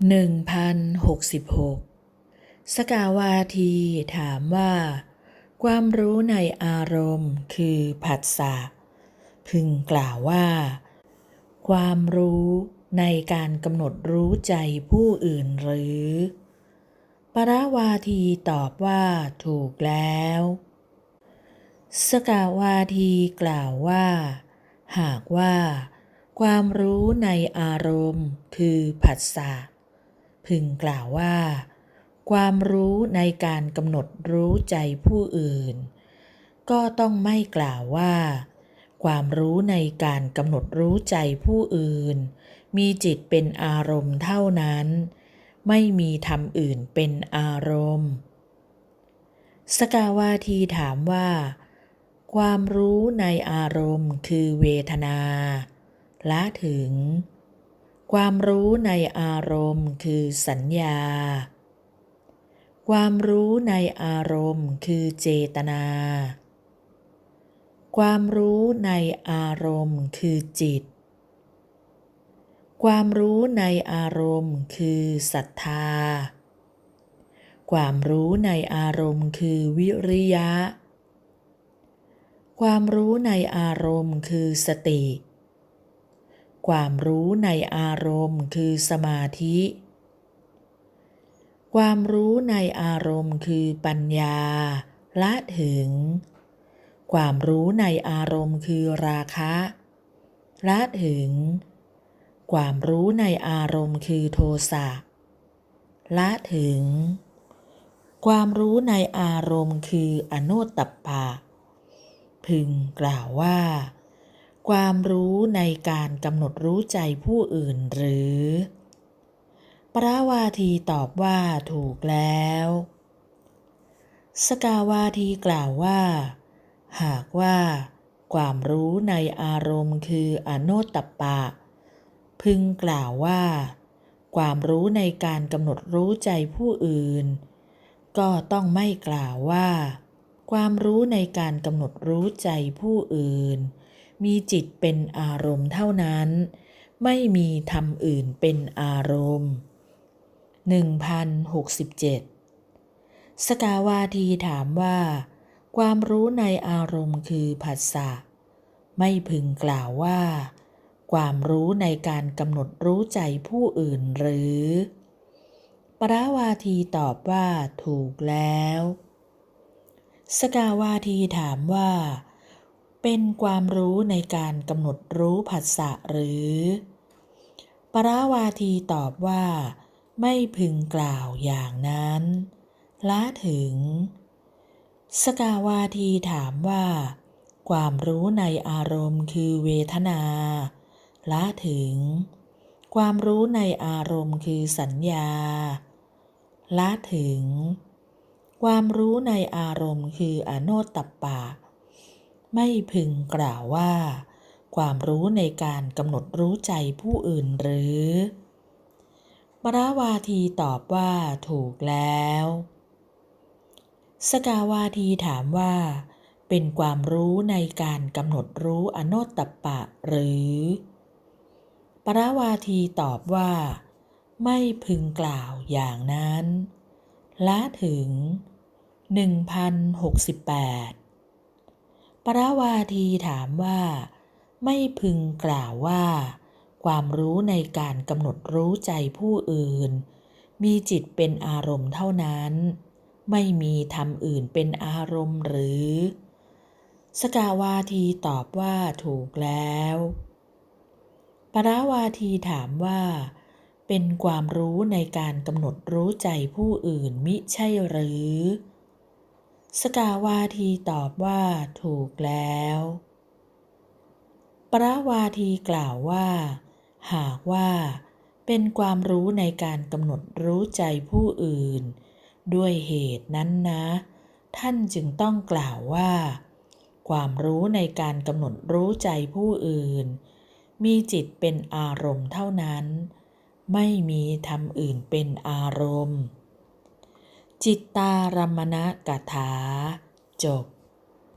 1066 สกาวาทีถามว่า ความรู้ในอารมณ์คือผัสสะพึงกล่าวว่า ความรู้ในการกำหนดรู้ใจผู้อื่นหรือ ปราวาทีตอบว่าถูกแล้ว สกาวาทีกล่าวว่า หากว่า ความรู้ในอารมณ์คือผัสสะ พึงกล่าวว่า ความรู้ในการกำหนดรู้ใจผู้อื่น ก็ต้องไม่กล่าวว่า ความรู้ในการกำหนดรู้ใจผู้อื่น มีจิตเป็นอารมณ์เท่านั้น ไม่มีธรรมอื่นเป็นอารมณ์ สกาวาทีถามว่า ความรู้ในอารมณ์คือเวทนา ละถึง ความรู้ในอารมณ์คือสัญญา ความรู้ในอารมณ์คือเจตนา ความรู้ในอารมณ์คือจิต ความรู้ในอารมณ์คือศรัทธา ความรู้ในอารมณ์คือวิริยะ ความรู้ในอารมณ์คือสติ ความรู้ในอารมณ์คือสมาธิ ความรู้ในอารมณ์คือปัญญา ละถึง ความรู้ในอารมณ์คือราคะ ละถึง ความรู้ในอารมณ์คือโทสะ ละถึง ความรู้ในอารมณ์คืออโนตตปะ พึงกล่าวว่า ความรู้ในการกำหนดรู้ใจผู้อื่นหรือปราวาทีตอบว่าถูกแล้ว สกาวาทีกล่าวว่า หากว่า ความรู้ในอารมณ์คืออโนตตปปะ พึงกล่าวว่า ความรู้ในการกำหนดรู้ใจผู้อื่น ก็ต้องไม่กล่าวว่า ความรู้ในการกำหนดรู้ใจผู้อื่น มีจิตเป็นอารมณ์เท่านั้น ไม่มีธรรมอื่นเป็นอารมณ์ 1067 สกาวาทีถามว่า ความรู้ในอารมณ์คือผัสสะไม่พึงกล่าวว่า ความรู้ในการกำหนดรู้ใจผู้อื่นหรือ ปราวาทีตอบว่าถูกแล้ว สกาวาทีถามว่า เป็นความรู้ในการกำหนดรู้ผัสสะหรือ ปราวาทีตอบว่า ไม่พึงกล่าวอย่างนั้นละถึง สกาวาทีถามว่า ความรู้ในอารมณ์คือเวทนาละถึง ความรู้ในอารมณ์คือสัญญาละถึง ความรู้ในอารมณ์คืออโนตตปปะ ไม่พึงกล่าวว่า ความรู้ในการกำหนดรู้ใจผู้อื่นหรือปราวาทีตอบว่าถูกแล้ว สกาวาทีถามว่า เป็นความรู้ในการกำหนดรู้อโนตตัปปะหรือ ปราวาทีตอบว่า ไม่พึงกล่าวอย่างนั้น ละถึง 1068 ปราวาทีถามว่า ไม่พึงกล่าวว่า ความรู้ในการกำหนดรู้ใจผู้อื่น มีจิตเป็นอารมณ์เท่านั้น ไม่มีธรรมอื่นเป็นอารมณ์หรือ สกาวาทีตอบว่าถูกแล้วปราวาทีถามว่า เป็นความรู้ในการกำหนดรู้ใจผู้อื่นมิใช่หรือ สกาวาทีตอบว่าถูกแล้ว ปราวาทีกล่าวว่า หากว่าเป็นความรู้ในการกำหนดรู้ใจผู้อื่น ด้วยเหตุนั้นนะ ท่านจึงต้องกล่าวว่า ความรู้ในการกำหนดรู้ใจผู้อื่น มีจิตเป็นอารมณ์เท่านั้น ไม่มีธรรมอื่นเป็นอารมณ์ จิตตารมณกถา จบ